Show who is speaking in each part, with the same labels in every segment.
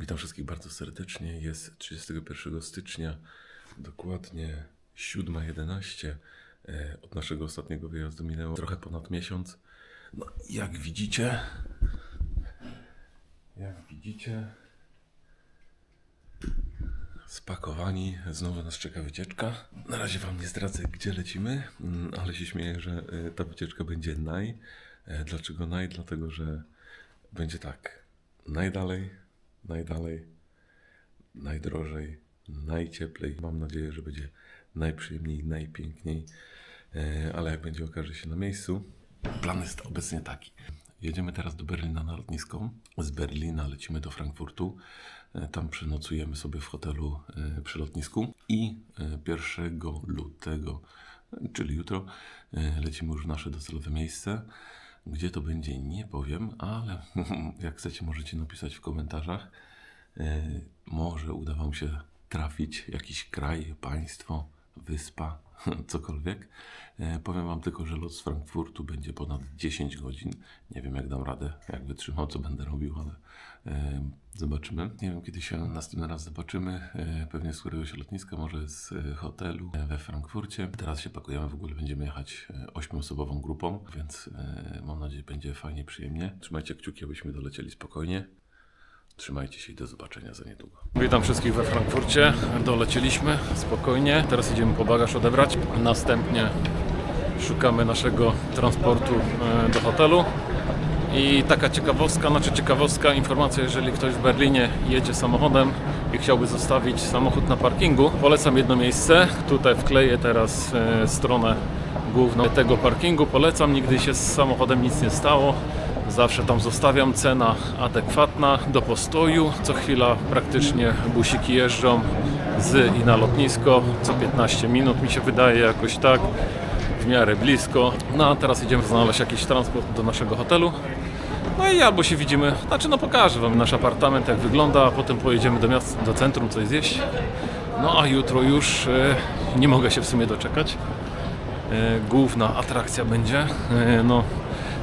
Speaker 1: Witam wszystkich bardzo serdecznie. Jest 31 stycznia, dokładnie 7.11. E, Od naszego ostatniego wyjazdu minęło trochę ponad miesiąc. No, jak widzicie, jak widzicie, spakowani, znowu nas czeka wycieczka. Na razie Wam nie zdradzę, gdzie lecimy, mm, ale się śmieję, że e, ta wycieczka będzie naj. E, Dlaczego naj? Dlatego, że będzie tak, najdalej, najdalej, najdrożej, najcieplej. Mam nadzieję, że będzie najprzyjemniej, najpiękniej, E, ale jak będzie okaże się na miejscu. Plan jest obecnie taki. Jedziemy teraz do Berlina na lotnisko. Z Berlina lecimy do Frankfurtu. E, Tam przenocujemy sobie w hotelu e, przy lotnisku i e, 1 lutego, czyli jutro, lecimy już w nasze docelowe miejsce. Gdzie to będzie, nie powiem, ale jak chcecie, możecie napisać w komentarzach. E, Może uda Wam się trafić jakiś kraj, państwo, wyspa, cokolwiek. E, Powiem Wam tylko, że lot z Frankfurtu będzie ponad 10 godzin. Nie wiem, jak dam radę, jak wytrzymam, co będę robił, ale e, zobaczymy. Nie wiem, kiedy się następny raz zobaczymy. E, pewnie z któregoś lotniska, może z hotelu we Frankfurcie. Teraz się pakujemy, w ogóle będziemy jechać ośmioosobową grupą, więc mam nadzieję, będzie fajnie, przyjemnie. Trzymajcie kciuki, abyśmy dolecieli spokojnie. Trzymajcie się i do zobaczenia za niedługo. Witam wszystkich we Frankfurcie. Dolecieliśmy spokojnie. Teraz idziemy po bagaż odebrać. Następnie szukamy naszego transportu e, do hotelu. I taka ciekawostka, znaczy ciekawostka, informacja, jeżeli ktoś w Berlinie jedzie samochodem i chciałby zostawić samochód na parkingu, polecam jedno miejsce. Tutaj wkleję teraz e, stronę główną tego parkingu. Polecam, nigdy się z samochodem nic nie stało. Zawsze tam zostawiam, cena adekwatna do postoju. Co chwila praktycznie busiki jeżdżą z i na lotnisko. Co 15 minut mi się wydaje jakoś tak w miarę blisko. No a teraz idziemy znaleźć jakiś transport do naszego hotelu. No i albo się widzimy, znaczy no pokażę Wam nasz apartament jak wygląda, a potem pojedziemy do miasta, do centrum coś zjeść. No a jutro już e, nie mogę się w sumie doczekać. E, główna atrakcja będzie, e, no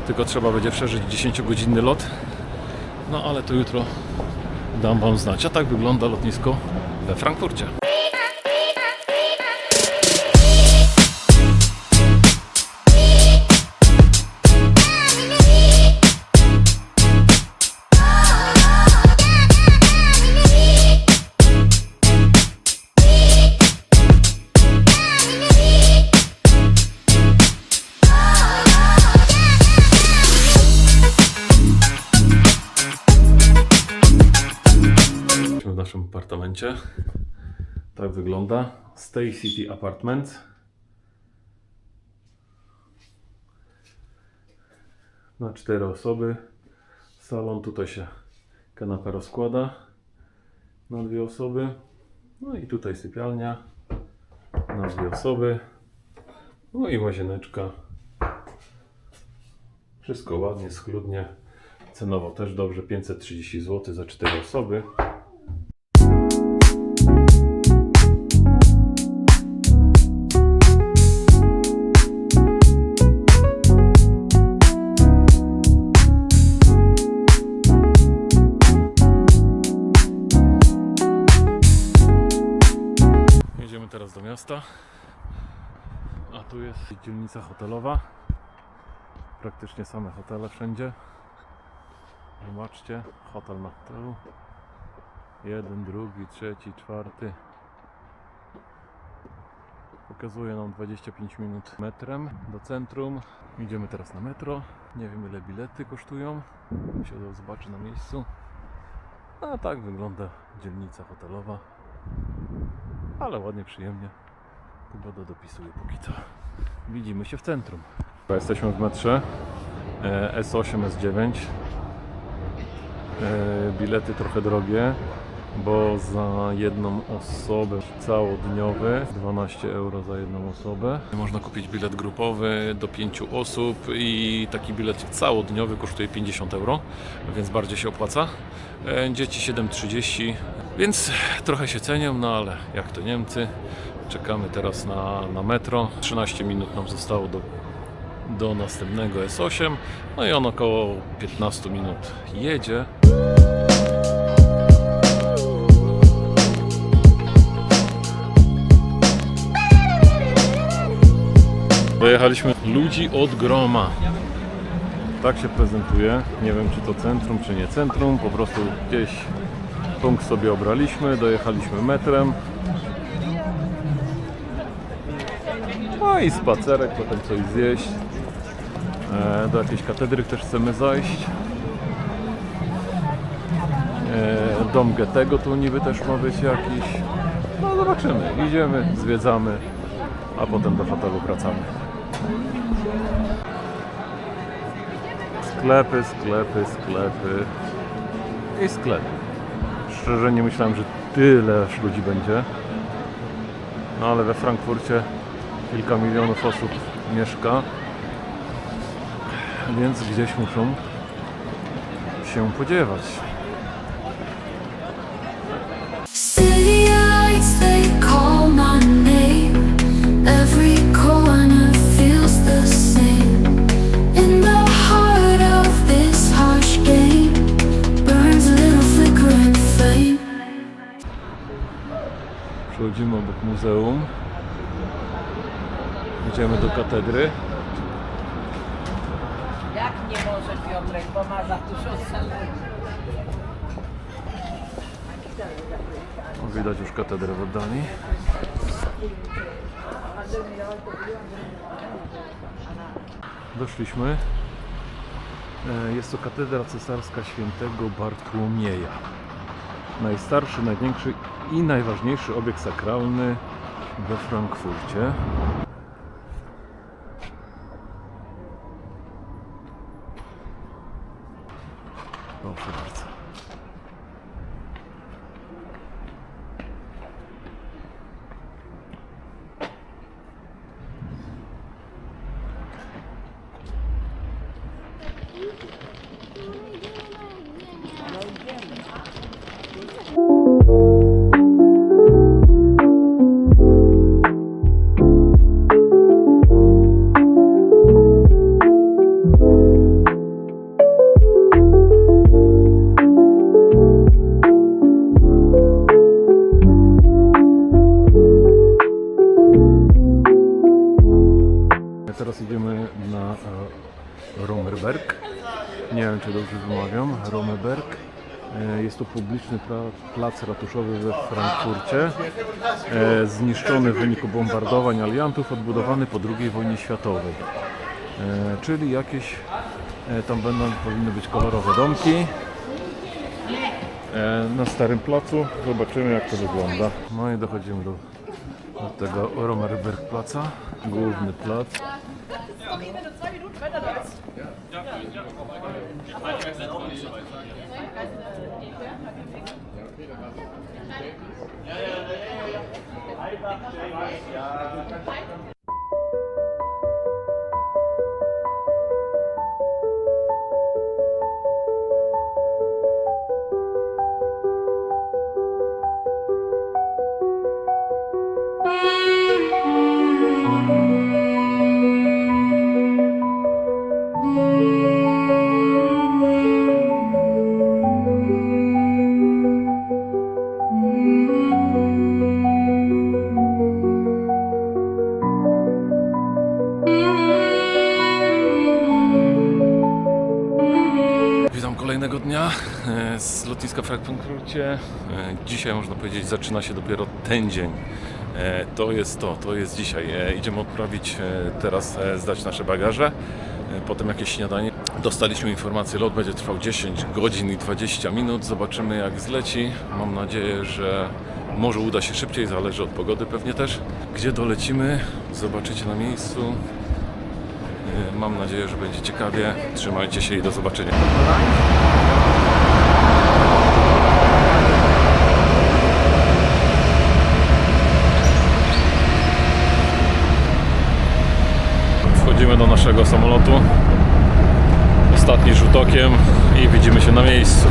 Speaker 1: tylko trzeba będzie przeżyć 10-godzinny lot. No ale to jutro dam Wam znać. A tak wygląda lotnisko we Frankfurcie. Tak wygląda. Stay City Apartments. Na cztery osoby. Salon tutaj się kanapa rozkłada na dwie osoby. No i tutaj sypialnia na dwie osoby. No i łazieneczka. Wszystko ładnie, schludnie. Cenowo też dobrze, 530 zł za 4 osoby. Jedziemy teraz do miasta. A tu jest dzielnica hotelowa. Praktycznie same hotele wszędzie. Zobaczcie, hotel na hotelu. Jeden, drugi, trzeci, czwarty. Pokazuje nam 25 minut metrem do centrum. Idziemy teraz na metro. Nie wiem ile bilety kosztują. To zobaczy na miejscu. A tak wygląda dzielnica hotelowa. Ale ładnie, przyjemnie. Pogoda dopisuje póki co. Widzimy się w centrum. Jesteśmy w metrze e, S8, S9. E, Bilety trochę drogie, bo za jedną osobę całodniowy 12 euro za jedną osobę. Można kupić bilet grupowy do 5 osób i taki bilet całodniowy kosztuje 50 euro, więc bardziej się opłaca. E, Dzieci 7,30, więc trochę się cenią, no ale jak to Niemcy. Czekamy teraz na, na metro. 13 minut nam zostało do, do następnego S8. No i on około 15 minut jedzie. Dojechaliśmy ludzi od groma. Tak się prezentuje. Nie wiem, czy to centrum, czy nie centrum. Po prostu gdzieś punkt sobie obraliśmy, dojechaliśmy metrem. No i spacerek, potem coś zjeść. E, do jakiejś katedry też chcemy zajść. E, dom Goethego tu niby też ma być jakiś. No zobaczymy. Idziemy, zwiedzamy, a potem do hotelu wracamy. Sklepy, sklepy, sklepy i sklepy. Szczerze nie myślałem, że tyle aż ludzi będzie. No ale we Frankfurcie kilka milionów osób mieszka. Więc gdzieś muszą się podziewać. Przechodzimy obok muzeum. Idziemy do katedry.
Speaker 2: Jak nie może Piotrek, bo ma za dużo.
Speaker 1: O, Widać już katedrę w oddali. Doszliśmy. E, Jest to katedra cesarska świętego Bartłomieja. Najstarszy, największy i najważniejszy obiekt sakralny we Frankfurcie. Proszę bardzo. Teraz idziemy na e, Romerberg. Nie wiem, czy dobrze wymawiam. Romerberg. E, Jest to publiczny plac ratuszowy we Frankfurcie. E, Zniszczony w wyniku bombardowań aliantów, odbudowany po II wojnie światowej. Czyli jakieś tam będą, powinny być kolorowe domki. Na starym placu zobaczymy jak to wygląda. No i dochodzimy do, do tego Romerberg placa, główny plac. Witam z lotniska w Frankfurcie. E, Dzisiaj można powiedzieć zaczyna się dopiero ten dzień. E, To jest to, to jest dzisiaj. E, Idziemy odprawić e, teraz, e, zdać nasze bagaże, e, potem jakieś śniadanie. Dostaliśmy informację, lot będzie trwał 10 godzin i 20 minut. Zobaczymy jak zleci. Mam nadzieję, że może uda się szybciej, zależy od pogody pewnie też. Gdzie dolecimy, zobaczycie na miejscu. E, Mam nadzieję, że będzie ciekawie. Trzymajcie się i do zobaczenia. Wchodzimy do naszego samolotu. Ostatni rzut okiem i widzimy się na miejscu.